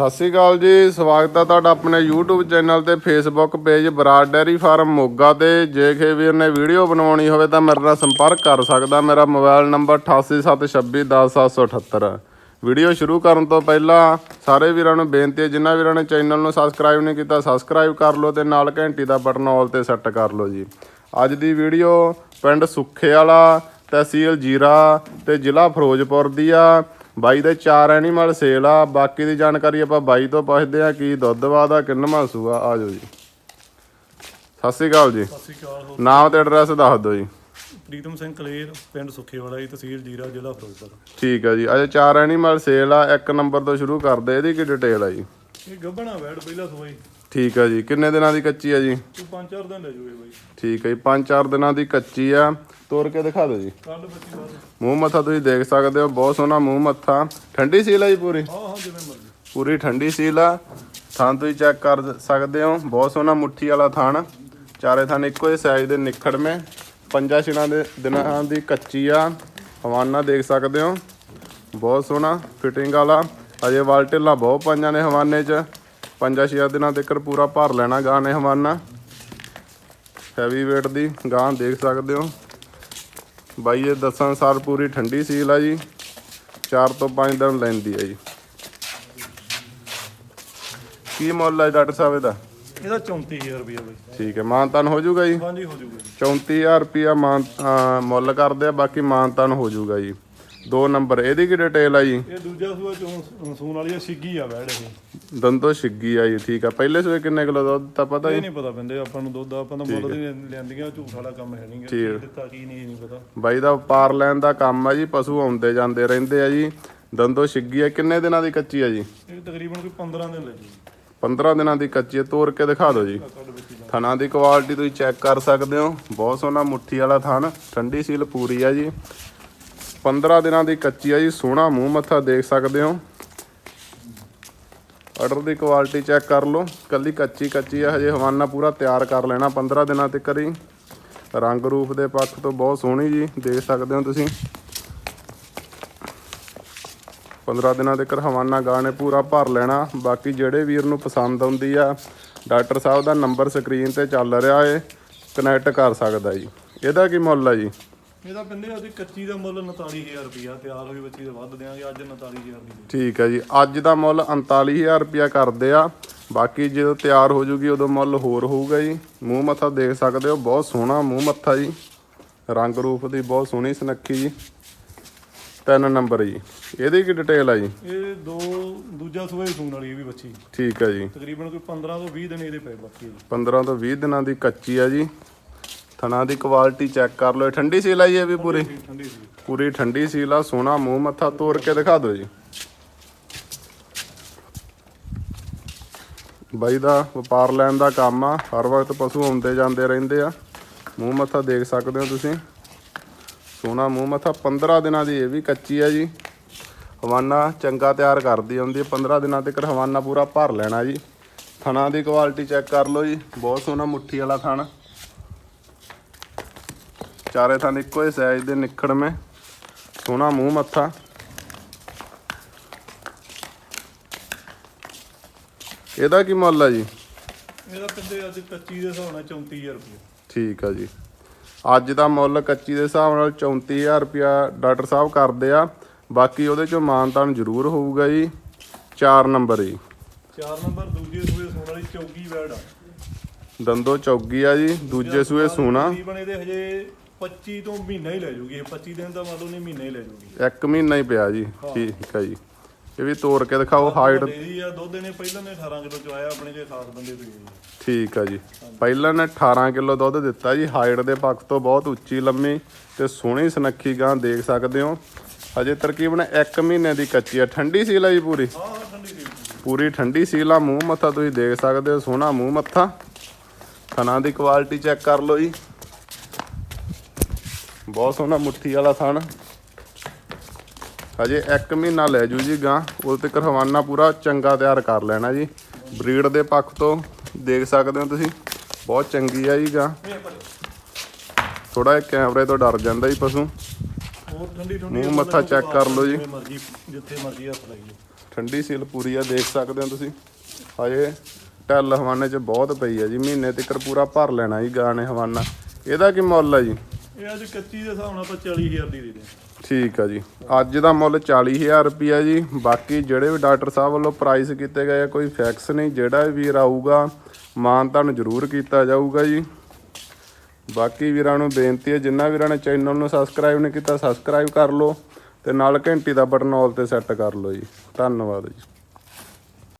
ਸਤਿ ਸ਼੍ਰੀ ਅਕਾਲ ਜੀ, ਸਵਾਗਤ ਹੈ ਤੁਹਾਡਾ ਆਪਣੇ YouTube ਚੈਨਲ ਤੇ Facebook page Brar dairy farm Moga ਤੇ। ਜੇ ਕਿਸੇ ਵੀਰ ਨੇ ਵੀਡੀਓ ਬਣਾਉਣੀ ਹੋਵੇ ਤਾਂ ਮੇਰੇ ਨਾਲ ਸੰਪਰਕ ਕਰ ਸਕਦਾ। ਮੇਰਾ ਮੋਬਾਈਲ ਨੰਬਰ 8876210778 ਵੀਡੀਓ ਸ਼ੁਰੂ ਕਰਨ ਤੋਂ ਪਹਿਲਾਂ ਸਾਰੇ ਵੀਰਾਂ ਨੂੰ ਬੇਨਤੀ ਹੈ, ਜਿਨ੍ਹਾਂ ਵੀਰਾਂ ਨੇ ਚੈਨਲ ਨੂੰ ਸਬਸਕ੍ਰਾਈਬ ਨਹੀਂ ਕੀਤਾ ਸਬਸਕ੍ਰਾਈਬ ਕਰ ਲਓ ਤੇ ਨਾਲ ਘੰਟੀ ਦਾ ਬਟਨ ਆਲ ਤੇ ਸੈੱਟ ਕਰ ਲਓ ਜੀ। ਅੱਜ ਦੀ ਵੀਡੀਓ ਪਿੰਡ ਸੁੱਖੇ ਵਾਲਾ, ਤਹਿਸੀਲ ਜੀਰਾ ਤੇ ਜ਼ਿਲ੍ਹਾ ਫਿਰੋਜ਼ਪੁਰ ਦੀ ਆ। ਬਾਈ ਦੇ ਚਾਰ ਐਨੀਮਲ ਸੇਲ ਆ ਬਾਕੀ ਦੀ ਜਾਣਕਾਰੀ ਆਪਾਂ ਬਾਈ ਤੋਂ ਪੁੱਛਦੇ ਆ ਕੀ ਦੁੱਧ ਵਾਦਾ ਕਿੰਨਵਾਂ ਸੂਆ ਆ ਜਾਓ ਜੀ। ਸਤਿ ਸ਼੍ਰੀ ਅਕਾਲ ਜੀ। ਸਤਿ ਸ਼੍ਰੀ ਅਕਾਲ ਹੋਰ। ਨਾਮ ਤੇ ਐਡਰੈਸ ਦੱਸ ਦਿਓ ਜੀ। ਪ੍ਰੀਤਮ ਸਿੰਘ ਕਲੇਰ ਪਿੰਡ ਸੁੱਖੇਵਾਲਾ ਜੀ ਤਹਿਸੀਲ ਜੀਰਾ ਜ਼ਿਲ੍ਹਾ ਫਿਰੋਜ਼ਪੁਰ। ਠੀਕ ਆ ਜੀ। ਅੱਜ ਚਾਰ ਐਨੀਮਲ ਸੇਲ ਆ ਇੱਕ ਨੰਬਰ ਤੋਂ ਸ਼ੁਰੂ ਕਰਦੇ ਇਹਦੀ ਕੀ ਡਿਟੇਲ ਆ ਜੀ? ਇਹ ਗੱਬਣਾ ਵੈੜ ਪਹਿਲਾ ਸੋਈ ਠੀਕ ਆ ਜੀ। ਕਿੰਨੇ ਦਿਨਾਂ ਦੀ ਕੱਚੀ ਆ ਜੀ? ਤੂੰ ਪੰਜ ਚਾਰ ਦਿਨ ਲੈ ਜੂਏ ਬਾਈ। ਠੀਕ ਆ ਜੀ। ਪੰਜ ਚਾਰ ਦਿਨਾਂ ਦੀ ਕੱਚੀ ਆ। ਤੋੜ ਕੇ ਦਿਖਾ ਦਿਓ ਜੀ। ਬੱਚੀ ਮੂੰਹ ਮੱਥਾ ਤੁਸੀਂ ਦੇਖ ਸਕਦੇ ਹੋ ਬਹੁਤ ਸੋਹਣਾ ਮੂੰਹ ਮੱਥਾ। ਠੰਡੀ ਸੀਲ ਆ ਜੀ ਪੂਰੀ? ਹਾਂ ਹਾਂ ਜਿਵੇਂ ਮਰਜ਼ੀ। ਪੂਰੀ ਠੰਡੀ ਸੀਲ ਆ। ਥਾਂ ਤੁਸੀਂ ਚੈੱਕ ਕਰ ਸਕਦੇ ਹੋ ਬਹੁਤ ਸੋਹਣਾ ਮੁੱਠੀ ਵਾਲਾ ਥਾਣ। ਚਾਰੇ ਥਾਂ ਇੱਕੋ ਹੀ ਸਾਈਜ਼ ਦੇ ਨਿਖੜਵੇਂ ਪੰਜਾਂ ਛਿਨਾਂ ਦੇ ਦਿਨਾਂ ਦੀ ਕੱਚੀ ਆ। ਹਵਾਨਾ ਦੇਖ ਸਕਦੇ ਹੋ। ਬਹੁਤ ਸੋਹਣਾ ਫਿਟਿੰਗ ਵਾਲਾ। ਅਜੇ ਵਾਲਟੇਲਾਂ ਬਹੁਤ ਪੰਜਾਂ ਨੇ ਹਵਾਨੇ 'ਚ। ਪੰਜਾਂ ਛੇ ਦਿਨਾਂ ਤੱਕ ਪੂਰਾ ਭਰ ਲੈਣਾ ਗਾਂ ਨੇ ਹਵਾਨਾ। ਹੈਵੀ weight ਦੀ ਗਾਂ ਦੇਖ ਸਕਦੇ ਹੋ। ਬਾਈ ਇਹ ਦੱਸਣ ਸਾਰ ਪੂਰੀ ਠੰਡੀ ਸੀਲ ਆ ਜੀ। 4 ਤੋਂ 5 ਦਿਨ ਲੈਂਦੀ ਆ ਜੀ। ਕੀ ਮੁੱਲ ਹੈ ਡਾਕਟਰ ਸਾਹਿਬ ਇਹਦਾ? ਇਹਦਾ 34000 ਰੁਪਏ ਬਾਈ। ਠੀਕ ਹੈ ਮਾਨਤਾਨ ਹੋ ਜਾਊਗਾ ਜੀ? ਹਾਂਜੀ ਹੋ ਜੂਗਾ ਜੀ। 34000 ਰੁਪਿਆ ਮਾਨ ਮੁੱਲ ਕਰਦੇ ਆ ਬਾਕੀ ਮਾਨਤਾਨ ਹੋ ਜਾਊਗਾ ਜੀ। ਦੋ ਨੰਬਰ ਇਹਦੀ ਕੀ ਡਿਟੇਲ ਆ ਜੀ? ਇਹ ਦੂਜਾ ਸੂਆ ਚੋਂ ਸੂਣ ਵਾਲੀ ਆ ਸਿੱਗੀ ਆ ਵੈੜ ਇਹ। ਦੰਦੋ ਛਿੱਗੀ ਆ ਜੀ ਠੀਕ ਆ। ਪਹਿਲੇ ਸੂਏ ਕਿੰਨੇ ਕਿਲੋ ਦੁੱਧ ਤਾਂ ਪਤਾ ਇਹ ਜੀ ਨਹੀਂ ਪਤਾ ਬੰਦੇ ਆਪਾਂ ਨੂੰ ਦੁੱਧ ਆਪਾਂ ਤਾਂ ਮੁੱਲ ਦੀ ਲੈਂਦੀਆਂ ਝੂਠ ਵਾਲਾ ਕੰਮ ਹੈ ਨਹੀਂਗਾ ਠੀਕ। ਦਿੱਤਾ ਕੀ ਨਹੀਂ ਇਹ ਨਹੀਂ ਪਤਾ। ਬਾਈ ਦਾ ਵਪਾਰ ਲੈਣ ਦਾ ਕੰਮ ਆ ਜੀ ਪਸ਼ੂ ਆਉਂਦੇ ਜਾਂਦੇ ਰਹਿੰਦੇ ਆ ਜੀ। ਦੰਦੋ ਛਿੱਗੀ ਆ ਕਿੰਨੇ ਦਿਨਾਂ ਦੀ ਕੱਚੀ ਆ ਜੀ? ਇਹ ਤਕਰੀਬਨ ਕੋਈ 15 ਦਿਨ ਲੈ ਜੂ। 15 ਦਿਨਾਂ ਦੀ ਕੱਚੀ ਆ ਤੋੜ ਕੇ ਦਿਖਾ ਦਿਓ ਜੀ। ਥਣਾ ਦੀ ਕੁਆਲਿਟੀ ਤੁਸੀਂ ਚੈੱਕ ਕਰ ਸਕਦੇ ਹੋ। ਬਹੁਤ ਸੋਹਣਾ ਮੁੱਠੀ ਵਾਲਾ ਥਣ ਠੰਡੀ ਸੀਲ ਪੂਰੀ ਆ ਜੀ। 15 ਦਿਨਾਂ ਦੀ ਕੱਚੀ ਆ ਜੀ, ਸੋਹਣਾ ਮੂੰਹ ਮੱਥਾ ਦੇਖ ਸਕਦੇ ਹੋ। ਆਰਡਰ ਦੀ ਕੁਆਲਿਟੀ ਚੈੱਕ ਕਰ ਲਓ। ਕੱਲੀ ਕੱਚੀ ਕੱਚੀ ਆ, ਹਜੇ ਹਵਾਨਾ ਪੂਰਾ ਤਿਆਰ ਕਰ ਲੈਣਾ 15 ਦਿਨਾਂ ਤੱਕ ਹੀ ਰੰਗ ਰੂਪ ਦੇ ਪੱਖ ਤੋਂ ਬਹੁਤ ਸੋਹਣੀ ਜੀ, ਦੇਖ ਸਕਦੇ ਹੋ ਤੁਸੀਂ। 15 ਦਿਨਾਂ ਤੱਕ ਹਵਾਨਾ ਗਾਣੇ ਪੂਰਾ ਭਰ ਲੈਣਾ। ਬਾਕੀ ਜਿਹੜੇ ਵੀਰ ਨੂੰ ਪਸੰਦ ਆਉਂਦੀ ਆ, ਡਾਕਟਰ ਸਾਹਿਬ ਦਾ ਨੰਬਰ ਸਕਰੀਨ ਤੇ ਚੱਲ ਰਿਹਾ ਏ ਕਨੈਕਟ ਕਰ ਸਕਦਾ ਜੀ। ਇਹਦਾ ਕੀ ਮੁੱਲ ਆ ਜੀ? ਇਹਦਾ ਬੰਦੇ ਉਹਦੀ ਕੱਚੀ ਦਾ ਮੁੱਲ 49000 ਰੁਪਿਆ ਤਿਆਰ ਹੋਈ ਬੱਚੀ ਦਾ ਵੱਧ ਦਿਆਂਗੇ ਅੱਜ 49000 ਦੀ। ਠੀਕ ਹੈ ਜੀ ਅੱਜ ਦਾ ਮੁੱਲ 39000 ਰੁਪਿਆ ਕਰਦੇ ਆ। ਬਾਕੀ ਜਦੋਂ ਤਿਆਰ ਹੋ ਜੂਗੀ ਉਦੋਂ ਮੁੱਲ ਹੋਰ ਹੋਊਗਾ ਜੀ। ਮੂੰਹ ਮੱਥਾ ਦੇਖ ਸਕਦੇ ਹੋ ਬਹੁਤ ਸੋਹਣਾ ਮੂੰਹ ਮੱਥਾ ਜੀ। ਰੰਗ ਰੂਪ ਦੀ ਬਹੁਤ ਸੋਹਣੀ ਸੁਨੱਖੀ ਜੀ। ਤਿੰਨ ਨੰਬਰ ਜੀ। ਇਹਦੀ ਕੀ ਡਿਟੇਲ ਆ ਜੀ? ਇਹ ਦੋ ਦੂਜਾ ਹੀ ਸੂਣ ਵਾਲੀ ਇਹ ਵੀ ਬੱਚੀ। ਠੀਕ ਹੈ ਜੀ। ਤਕਰੀਬਨ ਕੋਈ 15 ਤੋਂ 20 ਦਿਨ ਇਹਦੇ ਪਏ ਬਾਕੀ ਇਹਦੇ। 15 ਤੋਂ 20 ਦਿਨਾਂ ਦੀ ਕੱਚੀ ਆ ਜੀ। ਥਣਾ ਦੀ ਕੁਆਲਿਟੀ ਚੈੱਕ ਕਰ ਲਓ। ਇਹ ਠੰਡੀ ਸੀਲ ਆ ਜੀ ਇਹ ਵੀ ਪੂਰੀ? ਠੰਡੀ ਸੀ ਪੂਰੀ ਠੰਡੀ ਸੀਲ ਆ ਸੋਹਣਾ ਮੂੰਹ ਮੱਥਾ ਤੋੜ ਕੇ ਦਿਖਾ ਦਿਓ ਜੀ। ਬਾਈ ਦਾ ਵਪਾਰ ਲੈਣ ਦਾ ਕੰਮ ਆ ਹਰ ਵਕਤ ਪਸ਼ੂ ਆਉਂਦੇ ਜਾਂਦੇ ਰਹਿੰਦੇ ਆ। ਮੂੰਹ ਮੱਥਾ ਦੇਖ ਸਕਦੇ ਹੋ ਤੁਸੀਂ। ਸੋਹਣਾ ਮੂੰਹ ਮੱਥਾ 15 ਦਿਨਾਂ ਦੀ ਇਹ ਵੀ ਕੱਚੀ ਆ ਜੀ। ਹਵਾਨਾ ਚੰਗਾ ਤਿਆਰ ਕਰਦੀ ਆਉਂਦੀ ਹੈ 15 ਦਿਨਾਂ ਤੱਕ ਹਵਾਨਾ ਪੂਰਾ ਭਰ ਲੈਣਾ ਜੀ। ਥਣਾ ਦੀ ਕੁਆਲਿਟੀ ਚੈੱਕ ਕਰ ਲਓ ਜੀ ਬਹੁਤ ਸੋਹਣਾ ਮੁੱਠੀ ਵਾਲਾ ਥਣ। ਚਾਰੇ ਥਾਂ ਇੱਕੋ ਹੀ ਸਾਈਜ਼ ਦੇ ਨਿਖੜਵੇਂ ਸੋਹਣਾ ਮੂੰਹ ਮੱਥਾ। ਇਹਦਾ ਕੀ ਮੁੱਲ ਆ ਜੀ? ਇਹਦਾ ਪਿੰਦੇ ਅੱਜ ਕੱਚੀ ਦੇ ਹਿਸਾਬ ਨਾਲ 34000 ਰੁਪਏ ਠੀਕ ਆ ਜੀ। ਅੱਜ ਦਾ ਮੁੱਲ ਕੱਚੀ ਦੇ ਹਿਸਾਬ ਨਾਲ 34000 ਰੁਪਿਆ ਡਾਕਟਰ ਸਾਹਿਬ ਕਰਦੇ ਆ। ਬਾਕੀ ਉਹਦੇ ਚੋਂ ਮਾਨਤਾਨ ਜ਼ਰੂਰ ਹੋਊਗਾ ਜੀ। 4 ਨੰਬਰ ਜੀ। 4 ਨੰਬਰ ਦੂਜੇ ਸੂਏ ਸੂਣ ਵਾਲੀ ਚੌਗੀ ਵੈੜ ਆ। ਦੰਦੋ ਚੌਗੀ ਆ ਜੀ ਦੂਜੇ ਸੂਏ ਸੋਨਾ ਤਕਰੀਬਨ ਇਹਦੇ ਹਜੇ 25 ਤੋਂ ਮਹੀਨਾ ਹੀ ਲੈ ਜੂਗੀ। ਇਹ 25 ਦਿਨ ਦਾ ਮੰਨ ਲਓ ਨਹੀਂ ਮਹੀਨਾ ਹੀ ਲੈ ਜੂਗੀ। ਇੱਕ ਮਹੀਨਾ ਹੀ ਪਿਆ ਜੀ। ਠੀਕ ਆ ਜੀ। ਇਹ ਵੀ ਤੋੜ ਕੇ ਦਿਖਾਓ ਹਾਈਟ ਡੇਰੀ ਆ ਦੁੱਧ ਨੇ ਪਹਿਲਾਂ ਨੇ 18 ਕਿਲੋ ਚ ਆਇਆ ਆਪਣੇ ਜੇ ਖਾਸ ਬੰਦੇ ਤੋਂ ਹੀ ਠੀਕ ਆ ਜੀ। ਪਹਿਲਾਂ ਨੇ 18 ਕਿਲੋ ਦੁੱਧ ਦਿੱਤਾ ਜੀ। ਹਾਈਟ ਦੇ ਪੱਖ ਤੋਂ ਬਹੁਤ ਉੱਚੀ ਲੰਮੀ ਤੇ ਸੋਹਣੀ ਸੁਨੱਖੀ ਗਾਂ ਦੇਖ ਸਕਦੇ ਹੋ। ਹਜੇ ਤਕਰੀਬਨ 1 ਮਹੀਨੇ ਦੀ ਕੱਚੀ ਆ। ਠੰਡੀ ਸੀਲ ਆ ਜੀ ਪੂਰੀ? ਹਾਂ ਹਾਂ ਠੰਡੀ ਸੀ ਪੂਰੀ ਠੰਡੀ ਸੀਲ ਆ। ਮੂੰਹ ਮੱਥਾ ਤੁਸੀਂ ਦੇਖ ਸਕਦੇ ਹੋ ਸੋਹਣਾ ਮੂੰਹ ਮੱਥਾ। ਥਣਾ ਦੀ ਕੁਆਲਿਟੀ ਚੈੱਕ ਕਰ ਲਓ ਜੀ। ਬਹੁਤ ਸੋਹਣਾ ਮੁੱਠੀ ਵਾਲਾ ਥਣ ਹਜੇ 1 ਮਹੀਨਾ ਲੈ ਜੂ ਜੀ ਗਾਂ। ਉਦੋਂ ਤੱਕ ਹਵਾਨਾ ਪੂਰਾ ਚੰਗਾ ਤਿਆਰ ਕਰ ਲੈਣਾ ਜੀ। ਬਰੀਡ ਦੇ ਪੱਖ ਤੋਂ ਦੇਖ ਸਕਦੇ ਹੋ ਤੁਸੀਂ। ਬਹੁਤ ਚੰਗੀ ਆ ਜੀ ਗਾਂ। ਥੋੜਾ ਜਿਹਾ ਕੈਮਰੇ ਤੋਂ ਡਰ ਜਾਂਦਾ ਜੀ ਪਸ਼ੂ। ਮੂੰਹ ਮੱਥਾ ਚੈੱਕ ਕਰ ਲਓ ਜੀ। ਜਿੱਥੇ ਮਰਜ਼ੀ ਹੱਥ ਲਾਈਏ ਠੰਡੀ ਸੀਲ ਪੂਰੀ ਆ, ਦੇਖ ਸਕਦੇ ਹੋ ਤੁਸੀਂ। ਹਜੇ ਢੱਲ ਹਵਾਨੇ 'ਚ ਬਹੁਤ ਪਈ ਆ ਜੀ। ਮਹੀਨੇ ਤੱਕ ਪੂਰਾ ਭਰ ਲੈਣਾ ਜੀ ਗਾਂ ਨੇ ਹਵਾਨਾ। ਇਹਦਾ ਕੀ ਮੁੱਲ ਆ ਜੀ? ਇਹ ਅੱਜ ਕੱਚੀ ਦੇ ਹਿਸਾਬ ਨਾਲ ਆਪਾਂ 40000 ਦੀ ਦੇ ਦੇ ਠੀਕ ਆ ਜੀ। ਅੱਜ ਦਾ ਮੁੱਲ 40000 ਰੁਪਿਆ ਜੀ। ਬਾਕੀ ਜਿਹੜੇ ਵੀ ਡਾਕਟਰ ਸਾਹਿਬ ਵੱਲੋਂ ਪ੍ਰਾਈਸ ਕੀਤੇ ਗਏ ਆ, ਕੋਈ ਫੈਕਸ ਨਹੀਂ, ਜਿਹੜਾ ਵੀ ਵੀਰ ਆਊਗਾ ਮਾਨ ਤੁਹਾਨੂੰ ਜ਼ਰੂਰ ਕੀਤਾ ਜਾਊਗਾ ਜੀ। ਬਾਕੀ ਵੀਰਾਂ ਨੂੰ ਬੇਨਤੀ ਹੈ ਜਿਨ੍ਹਾਂ ਵੀਰਾਂ ਨੇ ਚੈਨਲ ਨੂੰ ਸਬਸਕ੍ਰਾਈਬ ਨਹੀਂ ਕੀਤਾ ਸਬਸਕ੍ਰਾਈਬ ਕਰ ਲਓ ਤੇ ਨਾਲ ਘੰਟੀ ਦਾ ਬਟਨ ਆਲ ਤੇ ਸੈੱਟ ਕਰ ਲਓ ਜੀ। ਧੰਨਵਾਦ ਜੀ।